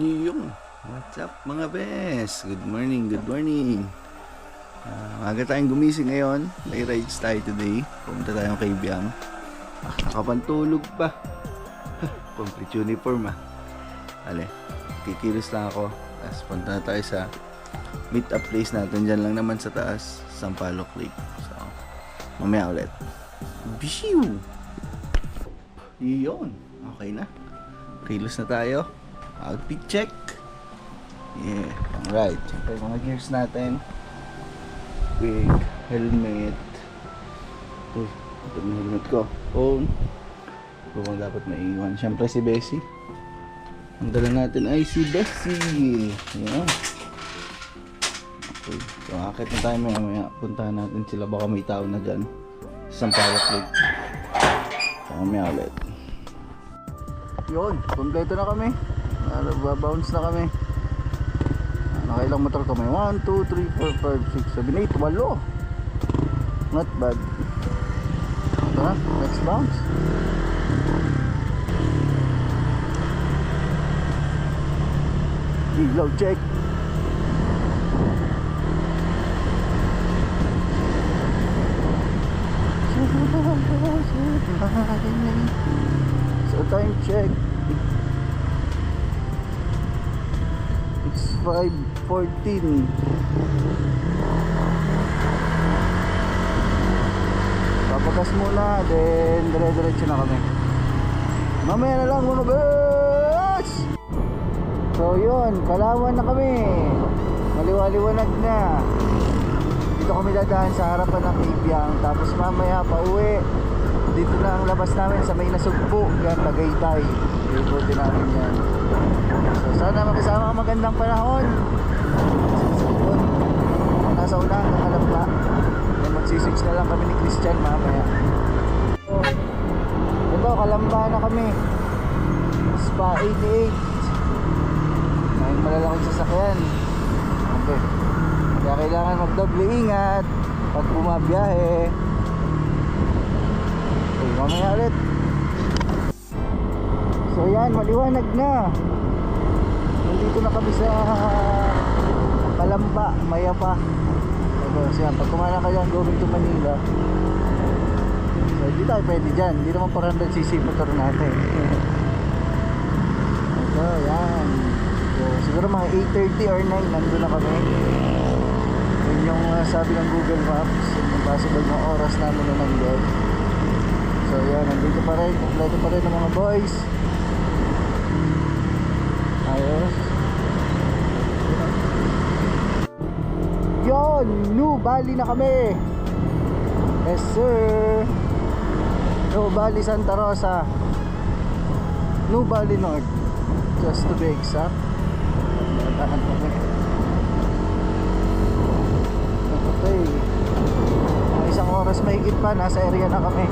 Yung, what's up mga bes? Good morning, good morning. Ah, maaga tayong gumising ngayon. May rides tayo today. Pumunta tayong kay Biang. Ah, nakapantulog pa. Complete uniform ah. Ale, kikilos lang ako. Tapos punta na tayo sa meet up place natin. Diyan lang naman sa taas, Sampaloc Lake. So, mamaya ulit. Bishiw! Yun. Okay na. Kilos na tayo. Outfit check. Yeah. Alright. Siyempre, mga gears natin. Wig, helmet. Uy, ito yung helmet ko. Phone. Kung dapat maiwan. Siyempre si Bessie. Ang dala natin ay si Bessie. Yeah. Okay. So, akit na tayo maya maya. Puntahan natin sila. Baka may tao na dyan. Sa Sampaloc Lake. So, mamaya ulit. Yun, kompleto na kami. Babounce na kami. Nakailang motor kami. 1, 2, 3, 4, 5, 6, 7, 8, 8. Not bad. Ito na, next bounce. Ilaw check. 5.14 Papagas muna Then dire-diretso na kami. Mamaya na lang mga boss! So yun Kalawan na kami. Maliwaliwanag na. Dito kami dadaan sa harapan ng Ibiang Tapos mamaya pa uwi Dito na ang labas namin sa may nasugpo Yan Tagaytay Iikutin namin yan So sana makisama ang magandang panahon. Susunod. Nasa una. Then magsiswitch na lang kami ni Christian mamaya. So, ito, kalamba na kami. Spa 88. May malalaking sasakyan. Okay. Kaya kailangan magdoble ingat pag bumabiyahe. Okay, mamaya ulit. So yan, maliwanag na. Nandito na kami sa Palamba, Mayapa. Ito, siya, pag kumana kayo ang going to Manila, so hindi tayo pwede dyan. Hindi naman 400cc motor natin. Ito, yan. So, siguro mga 8.30 or 9, nandun na kami. Yun yung uh, sabi ng Google Maps, yung possible na oras namin na nandun. So, yan, nandito pa rin. Kompleto pa rin ng mga boys. Ayos. Yon, New Bali na kami. Yes sir. New Bali Santa Rosa. New Bali North. Just to be exact. Okay. Isang oras mahigit pa, nasa area na kami.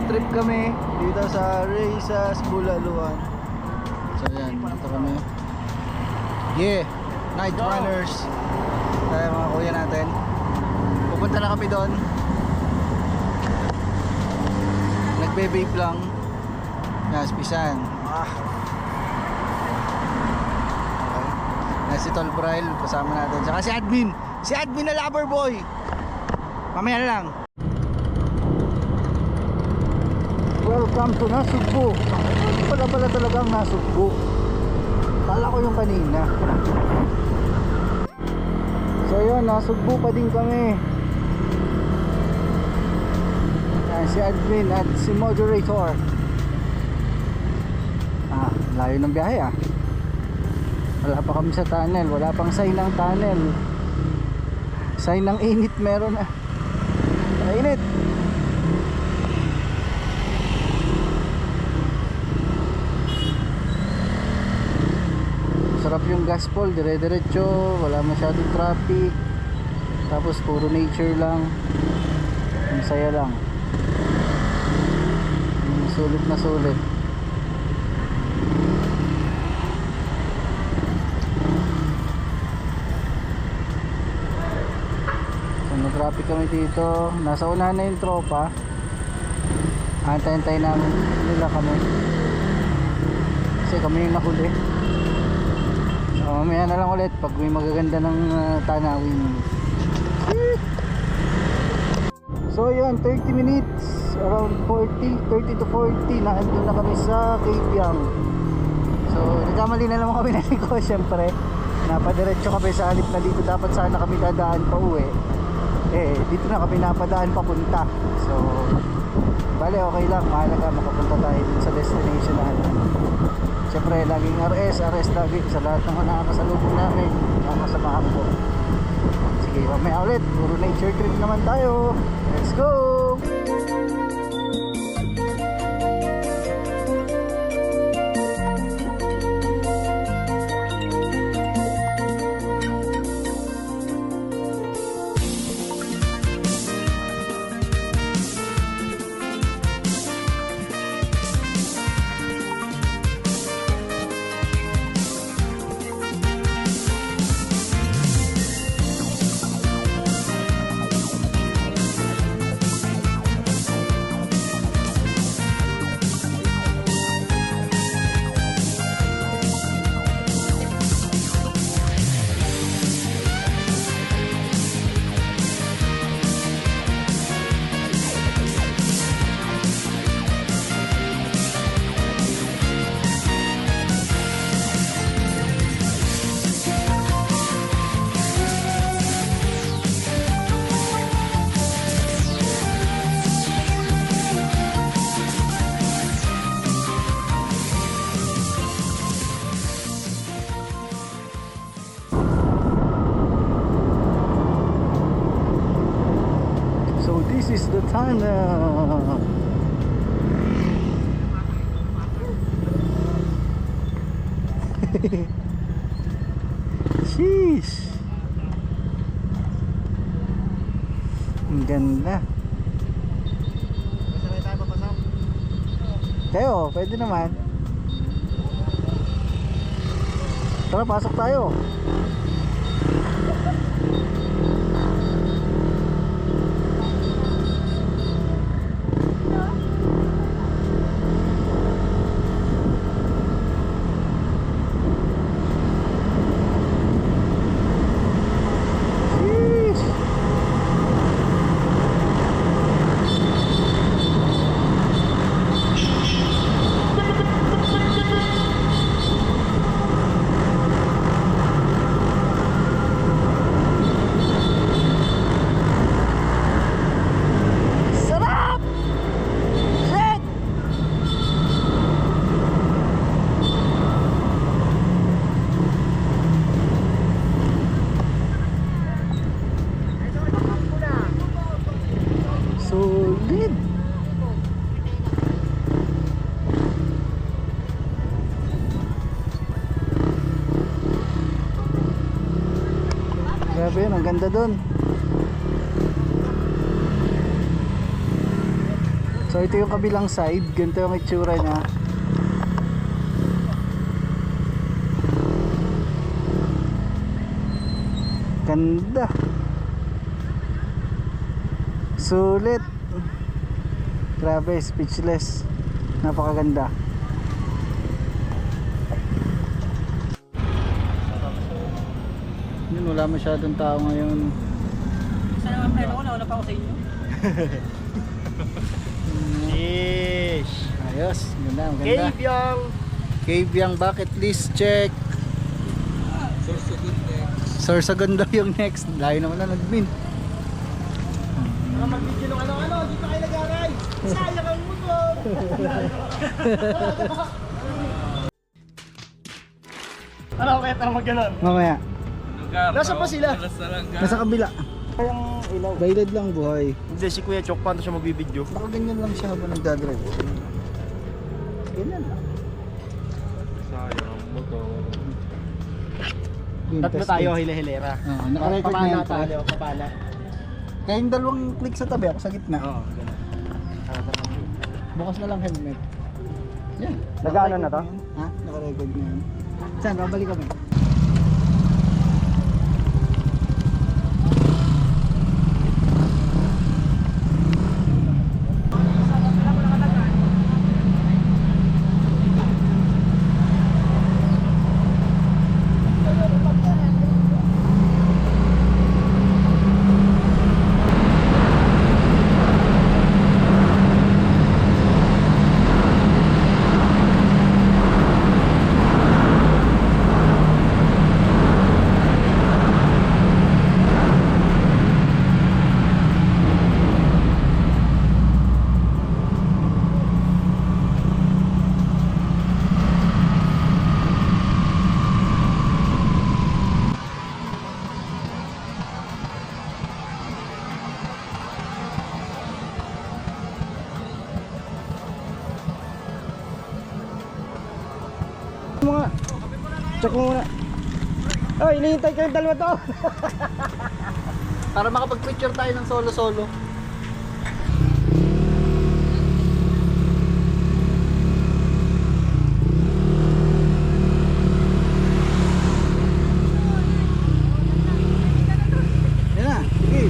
Nag-food trip kami dito sa Reyes, Bulaluan. So yan, dito kami. Yeah, night runners. Tayo mga kuya natin. Pupunta na kami doon. Nagbe-vape lang. Yan, spisan. Ah. Okay. Si Tol Braille, kasama natin. Saka si Admin. Si Admin na lover boy. Mamaya na lang. Welcome to Nasugbu. Pala pala talagang Nasugbu. Kala ko yung kanina. So yun, Nasugbu pa din kami. Yan, si admin at si moderator. Ah, layo ng biyahe ah. Wala pa kami sa tunnel. Wala pang sign ng tunnel. Sign ng init meron na. Init! Sarap yung gaspol, dire-diretso, wala masyadong traffic. Tapos puro nature lang. Ang saya lang. Sulit na sulit. So, na-traffic kami dito. Nasa unahan na yung tropa. Antay-antay namin nila kami. Kasi kami yung nahuli. So, mamaya na lang ulit pag may magaganda ng ah, tanawin. So yun, 30 minutes, around 40, 30 to 40, naandun na kami sa Kabyang. So, nagkamali na naman kami na liko, syempre. Napadiretso kami sa halip na dito, dapat sana kami dadaan pa uwi. Eh, dito na kami napadaan papunta. So, bale okay lang, mahalaga makapunta tayo dun sa destination na ano. Siyempre, laging RS, RS lagi sa lahat ng nakakasalubong namin, nakakasamahan ko. Sige, mamaya ulit. Puro nature trip naman tayo. Let's go! Sheesh. Ang ganda. Sabay tayo papasok. Kayo, pwede naman. Tara, pasok tayo. Sheesh. Sarap! Shit! Solid! Grabe yun, ang ganda dun. So ito yung kabilang side, ganito yung itsura niya. Ganda. Sulit. Grabe, speechless. Napakaganda. Yun, wala masyadong tao ngayon. Isa naman tayo ako, nauna pa ako sa inyo. Sheesh! Ayos, ganda, ang ganda. Cave yung Cave bucket list check. Sorsogon daw yung next. Layo naman na nag-min. mga mag-video ng ano-ano, dito kayo nag-aray! Sayang ang motor! Ano, kaya tara mag ganon. Mamaya. Nasa pa sila? Nasa kabila. Parang ilaw. Guided lang buhay. Hindi, si Kuya Chok, paano siya magbibideo? Nakaganyan lang siya habang nagdadrive. Ganyan lang. Sayang mo to. Yung Tatlo tayo, hile-hilera. Oo, naka-record na yan. tayo, papana. Kaya yung dalawang click sa tabi, ako sa gitna. Oo, ganun. Bukas na lang helmet. Yan. Nag-ano na to? Ha? Naka-record na yan. Saan? Babalik kami. Mga check mo muna. Oh, hinihintay ko yung dalawa to. Para makapag-picture tayo ng solo-solo. Yan na, sige.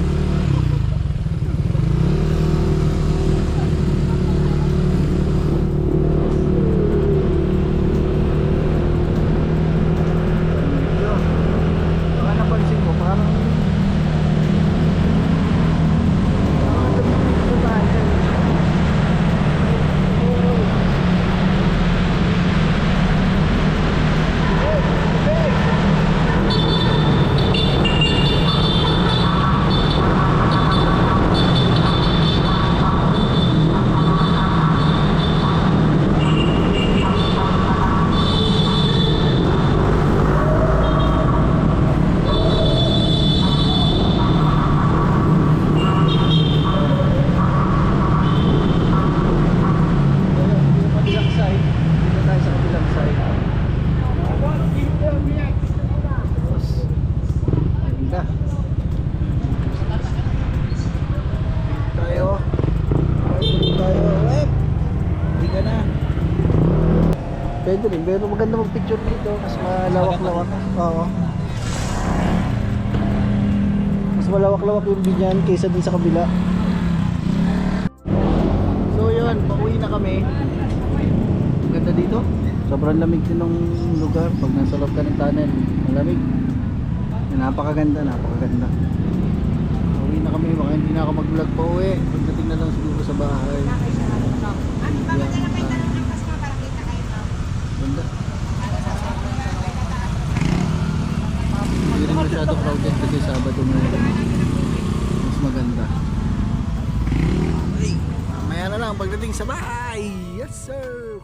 Yo. Baka napansin mo, parang... Parang tumingin sa tayo. Ayun, yung kabilang side. Dito tayo sa kabilang side. Tapos, ganda. Tayo. Tayo tayo. Web! Hindi ka na. Pwede rin, pero maganda mag-picture dito. Mas malawak-lawak. Oo. Mas malawak-lawak yung binyan kaysa dun sa kabila. So yun, pauwi na kami. Ganda dito. Sobrang lamig din ng lugar pag nasa loob ka ng tunnel. Malamig. Napakaganda, napakaganda. Pauwi na kami, baka hindi na ako mag-vlog pa uwi. Pagdating na lang siguro sa bahay. Ganda. Sa bahay. Yes sir.